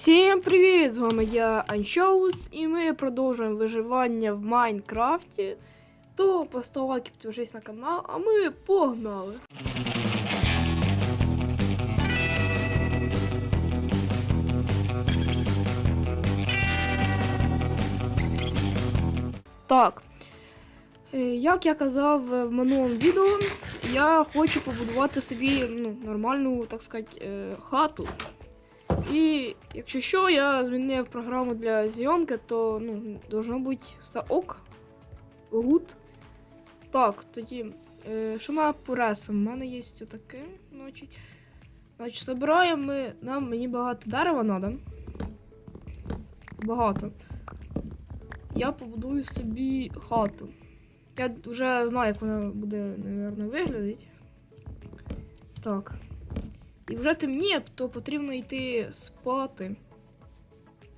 Всім привіт! З вами я Анчоус, і ми продовжуємо виживання в Майнкрафті. То постав лайк і підпишись на канал, а ми погнали! Так. Е, Як я казав е, в минулому відео, я хочу побудувати собі ну, нормальну, так сказати, е, хату. І якщо що, я змінив програму для зйомки, то ну, должно бути все ок. Гуд. Так, тоді. Е, що має по ресам? У мене є таке. Значить, значить ми. Нам мені багато дерева треба. Багато. Я побудую собі хату. Я вже знаю, як вона буде, мабуть, виглядати. Так. І вже темніє, то потрібно йти спати.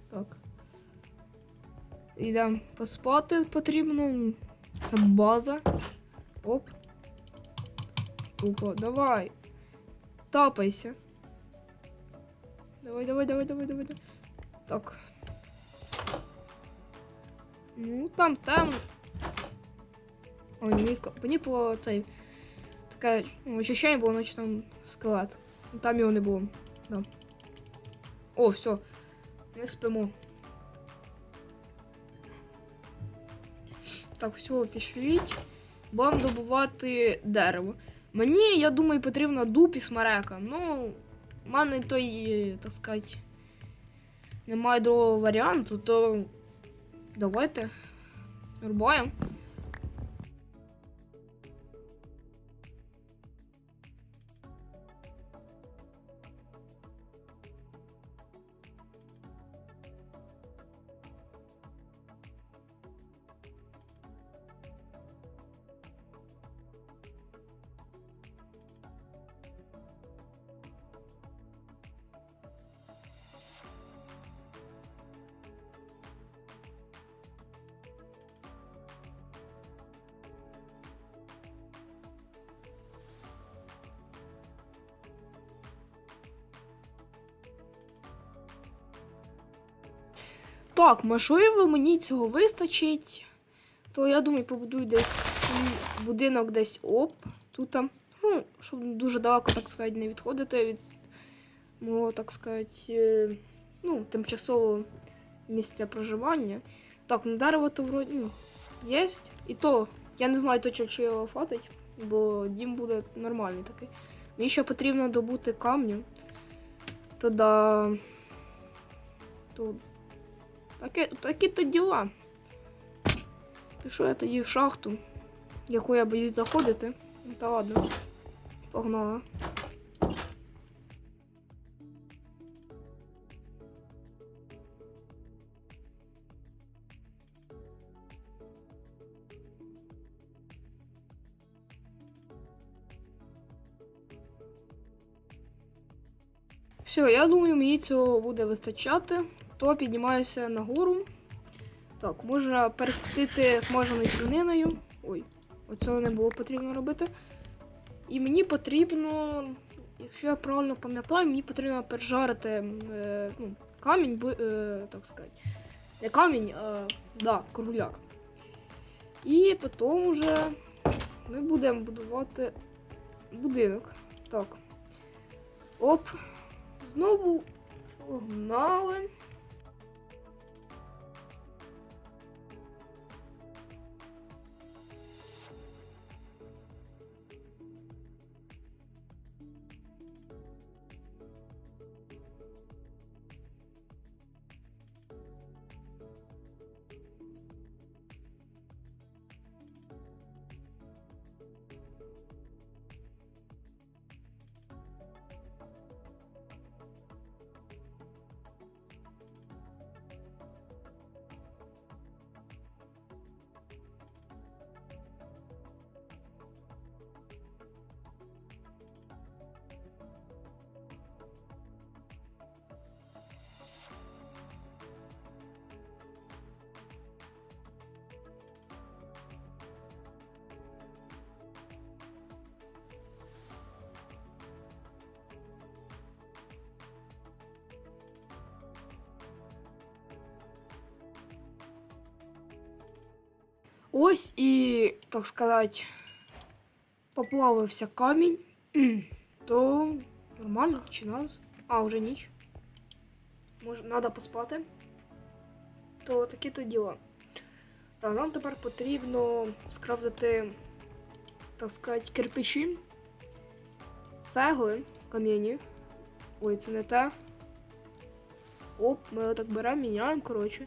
Так. Йдемо поспати потрібно. Це база. Оп. Опа, давай. Тапайся. Давай, давай, давай, давай, давай. давай. Так. Ну, там темно. Ой, мені, мені по цей. Таке ну, ощущення було, наче там скелет. Там його не було. Да. О, все. Ми спимо. Так, все, пішліть. Будемо добувати дерево. Мені, я думаю, потрібно дуб і смерека. Ну, в мене той, так сказати, немає другого варіанту, то давайте рубаємо. Так, можливо, мені цього вистачить. То я думаю, побудую десь будинок десь оп. Тут там. Ну, щоб дуже далеко, так сказати, не відходити від мого, так сказати, е, ну, тимчасового місця проживання. Так, ну дерево то вроді ну, є. І то, я не знаю точно, чи його хватить, бо дім буде нормальний такий. Мені ще потрібно добути камню. Тоді. То Такі, такі то діла. Пішов я тоді в шахту, яку я боюсь заходити. Та ладно. Погнала. Все, я думаю, мені цього буде вистачати то піднімаюся нагору. Так, можна перекусити смаженою свининою. Ой, оцього не було потрібно робити. І мені потрібно, якщо я правильно пам'ятаю, мені потрібно пережарити е, ну, камінь, е, так сказати. Не камінь, а да, кругляк. І потім вже ми будемо будувати будинок. Так. Оп. Знову погнали. Ось і, так сказати, поплавився камінь. То нормально чи нас? А, вже ніч. Може, треба поспати. То такі то діла. Так, нам тепер потрібно скрафтити, так сказати, кирпичі, цегли, кам'яні. Ой, це не те. Оп, ми отак беремо, міняємо, коротше.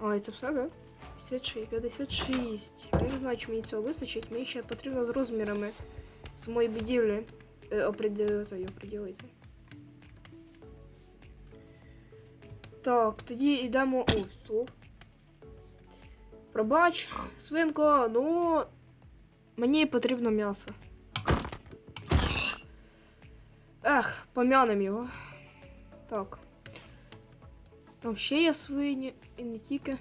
А, і це все, да? 56, 56. Я не знаю, чи мені цього вистачить. Мені ще потрібно з розмірами самої будівлі е, оприділити, оприділитися. Так, тоді йдемо. О, стоп. Пробач, свинко, ну. Мені потрібно м'ясо. Ех, пом'янем його. Так. Там ще є свині і не тільки.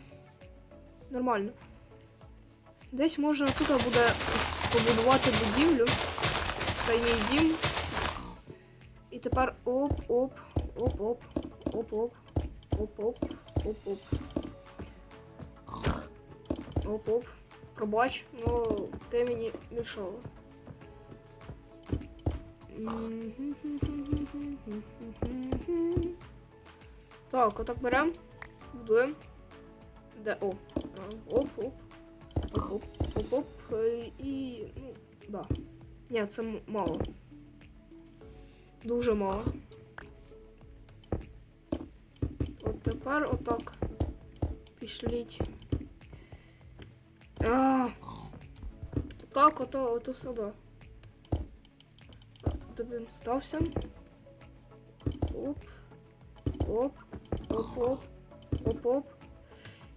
Нормально. Десь можна тут буде побудувати будівлю. Це мій дім. І тепер оп-оп, оп-оп, оп-оп, оп-оп, оп-оп. Оп-оп. Пробач, ну ти мені мішала. Так, отак беремо, будуємо. Де о. А, Оп, оп. Оп, оп, оп, оп. е, І. Ну, да. Ні, це мало. Дуже мало. От тепер отак. Пішліть. А, так, ото, ото все, да. Тобі стався. Оп. Оп. Оп. Оп. Оп, оп.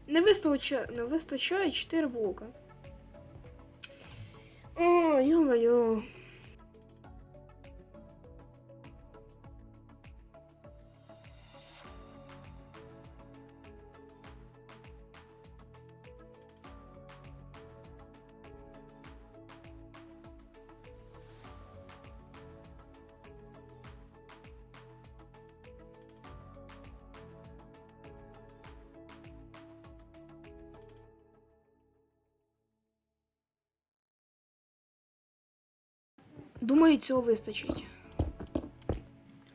Не вистачає, не вистачає 4 блока. О, ё-моё. Думаю, цього вистачить.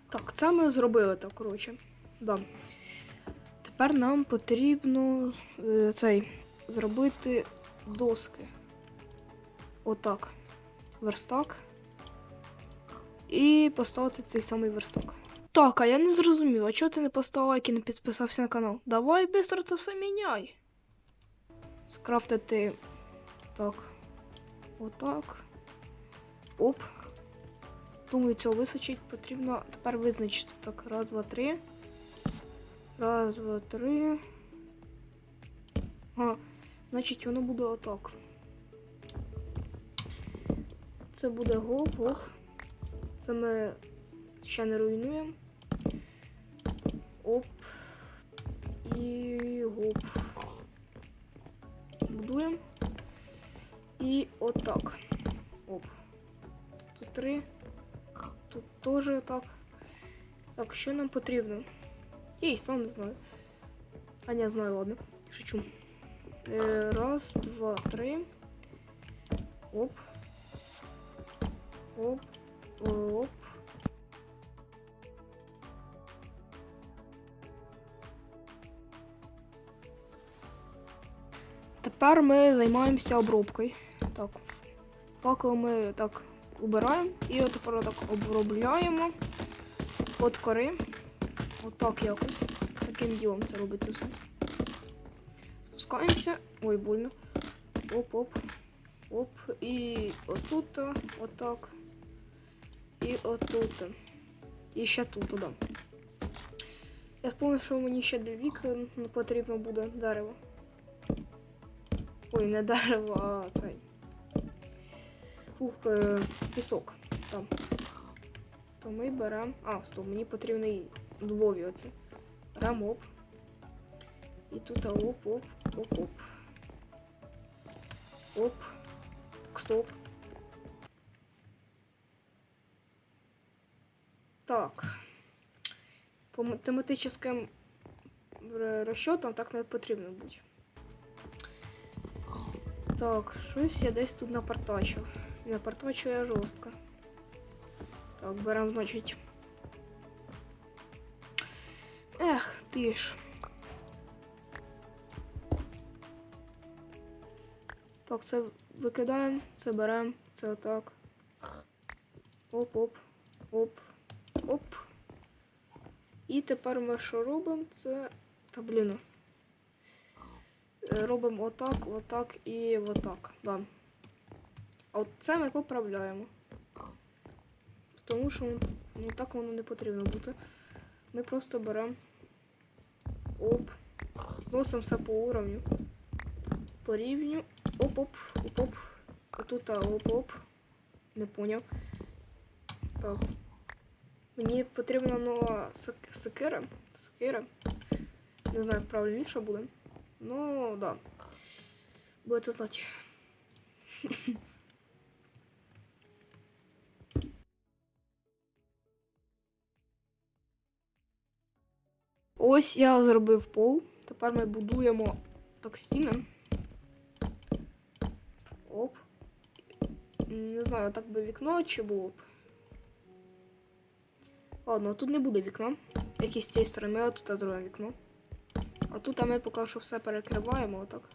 Так, це ми зробили так, коротше. Да. Тепер нам потрібно е, цей зробити доски. Отак. Верстак. І поставити цей самий верстак. Так, а я не зрозумів, а чого ти не поставив лайк і не підписався на канал? Давай швидко це все міняй. Скрафтити. Так. Отак. Оп. Думаю, цього вистачить. Потрібно тепер визначити. Так, раз, два, три. Раз, два, три. А, значить воно буде отак. Це буде гоп, гоп. Це ми ще не руйнуємо. Оп. І гоп. Будуємо. І отак. Оп. Тут три. Тут теж так. Так, що нам потрібно? Я і сам не знаю. А не знаю, ладно. Шучу. Е, раз, два, три. Оп. Оп. Оп. Тепер ми займаємося обробкою. Так. Паково ми так убираємо і от тепер обробляємо от кори. Отак якось. Таким ділом це робиться все. Спускаємося. Ой, больно. Оп-оп. Оп. І отут, отак. І отут. І ще тут, да. Я спомнив, що мені ще для вікон потрібно буде дерево. Ой, не дерево, а цей. Фух, е, пісок. Там. То ми беремо. А, стоп, мені потрібний дубові оце. Беремо оп. І тут оп, оп, оп. Так, стоп. Так. По математическим расчетам так не потрібно бути. Так, щось я десь тут напартачив. Я жорстко. Так, беремо, значить. Ех, ти ж. Так, це викидаємо, це беремо, це отак. Оп-оп, оп, оп. І тепер ми що робимо? Це. Та блін. Е, Робимо отак, отак і отак. Да. А от це ми поправляємо. Тому що ну, так воно не потрібно бути. Ми просто беремо. Оп. Зносимо все по уровню. По рівню. Оп-оп, оп-оп. А тут оп-оп. Не поняв. Так. Мені потрібна нова сек- секира. Секира. Не знаю, як правильніше буде. Ну, да. Будете знати. Ось я зробив пол. Тепер ми будуємо так стіни. Оп. Не знаю, так би вікно чи було б. Ладно, тут не буде вікна. Як і з цієї сторони, ми тут зробимо вікно. А тут ми поки що все перекриваємо отак.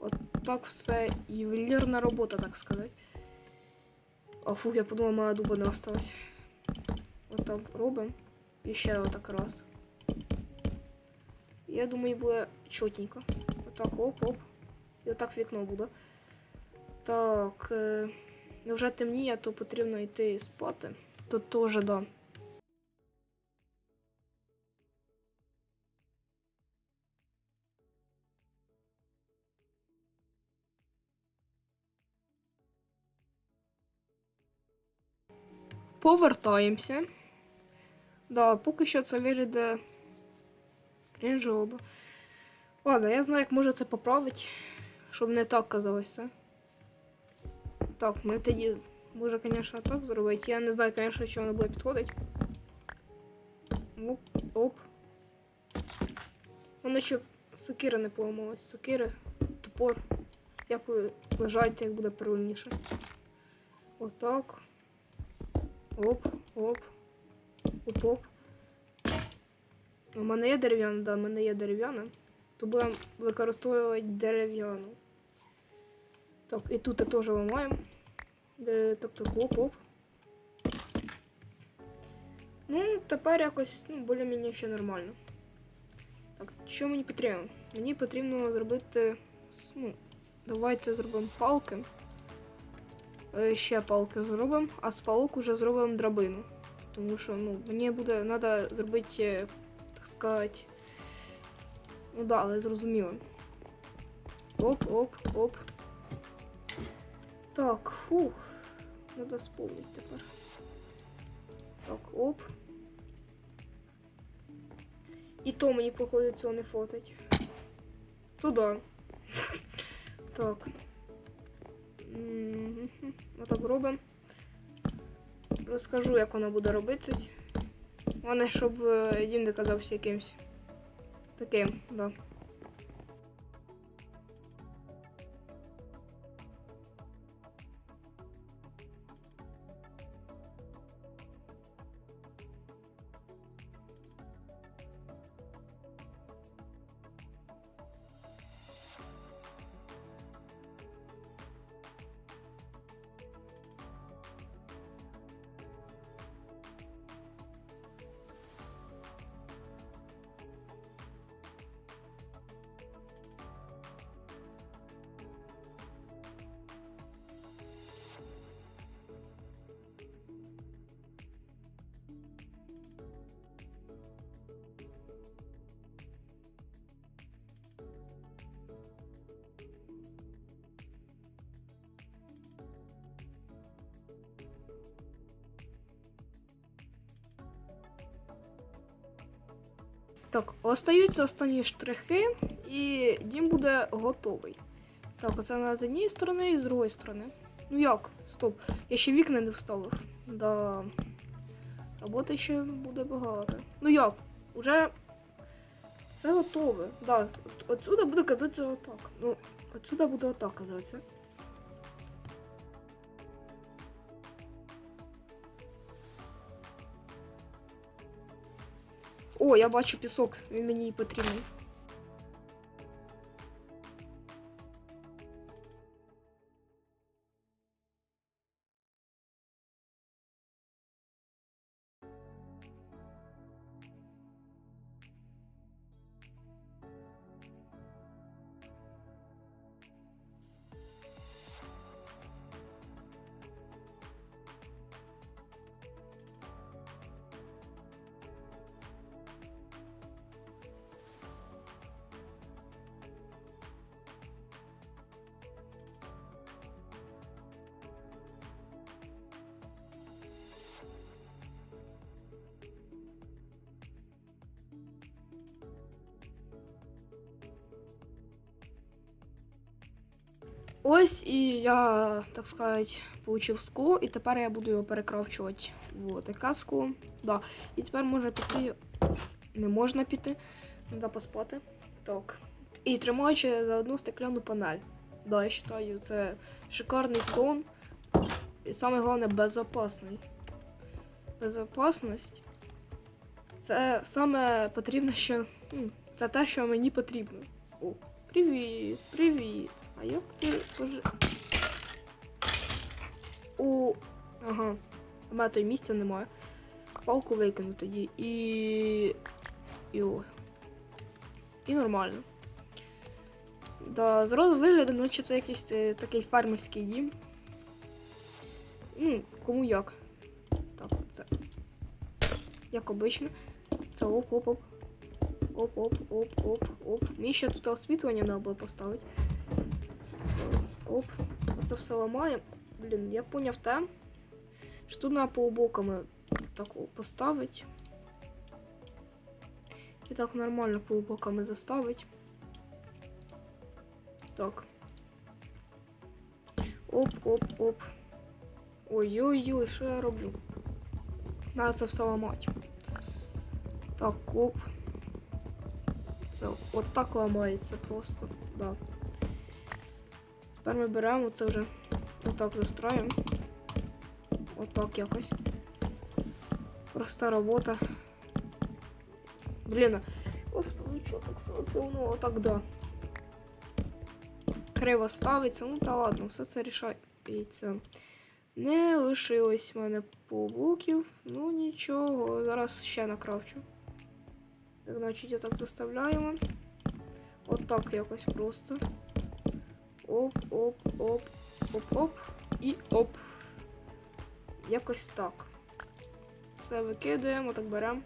От так все ювелірна робота, так сказати. А фух, я подумала, моя дуба не осталась. Отак робимо. І ще отак раз. Я думаю, буде чотенько. Отак оп-оп. І отак вікно буде. Так. Е... Вже темніє, то потрібно йти спати. То теж, да. Повертаємося. Да, поки що це виглядає крінжово. Ладно, я знаю, як можна це поправити, щоб не так казалося. Так, ми тоді може, звісно, так зробити. Я не знаю, звісно, чи воно буде підходити. Оп, оп. Воно ще сокира не поламалась. Сокира, топор. Як ви вважаєте, як буде правильніше? Отак. Оп, оп. Оп-оп. У мене є дерев'яна, да, у мене є дерев'яна. То будемо використовувати дерев'яну. Так, і тут теж ламаємо. Е, Так, так, оп-оп. Ну, тепер якось, ну, більш-менш ще нормально. Так, що мені потрібно? Мені потрібно зробити. Ну, давайте зробимо палки. Е, Ще палки зробимо, а з палок уже зробимо драбину. Тому що ну, мені буде треба зробити, е, сказати. Ну да, але зрозуміло. Оп, оп, оп. Так, фух. Надо вспомнить тепер. Так, оп. І то мені, походу, цього не фотить. Туда. Так. Отак робимо. Розкажу, як воно буде робитись. Головне, щоб е, дім не казався якимсь таким, да. Так, остаються останні штрихи, і дім буде готовий. Так, оце з однієї сторони і з другої сторони. Ну як? Стоп. Я ще вікна не вставив. Да. Роботи ще буде багато. Ну як? Уже це готове. Да, отсюда буде казатися отак. Ну, отсюда буде отак казатися. О, я бачу пісок, він мені потрібний. Ось і я, так сказати, получив скло, і тепер я буду його перекравчувати в скло. Да. І тепер може піти. Не можна піти. Треба поспати. Так. І тримаючи за одну стекляну панель. Да, я вважаю, це шикарний сон. І саме головне безопасний. Безопасність. Це саме потрібне, що. Це те, що мені потрібно. О, привіт, привіт. А як ти пожи... О, ага. У мене той місця немає. Палку викину тоді і. І о. І нормально. Да, зразу виглядає, наче це якийсь е, такий фермерський дім. Ну, кому як. Так, це. Як обично. Це оп-оп-оп. Оп-оп-оп-оп-оп. Мені ще тут освітлення треба було поставити. Оп, це все ламає. Блін, я поняв те, що тут треба полубоками так о, поставити. І так нормально полубоками заставить. Так. Оп-оп-оп. Ой-ой-ой, що я роблю? Треба це все ламати. Так, оп. Це от так ламається просто. Да. Тепер ми беремо це вже отак застроїмо. Отак якось. Проста робота. Блін, господи, що так все це воно отак да. Криво ставиться, ну та ладно, все це рішається. Не лишилось в мене полубоків, ну нічого, зараз ще накравчу. Так, значить, отак заставляємо. Отак якось просто. Оп, оп, оп, оп, оп і оп. Якось так. Це викидуємо, так беремо.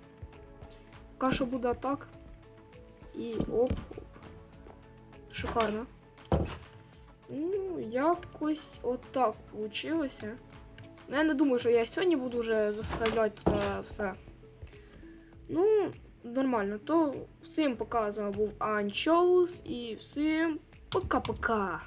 Каша буде так. І оп, оп. Шикарно. Ну, якось отак вийшло. Ну, я не думаю, що я сьогодні буду вже заставляти тут е, все. Ну, нормально. То всім показано був Анчоус і всім пока-пока.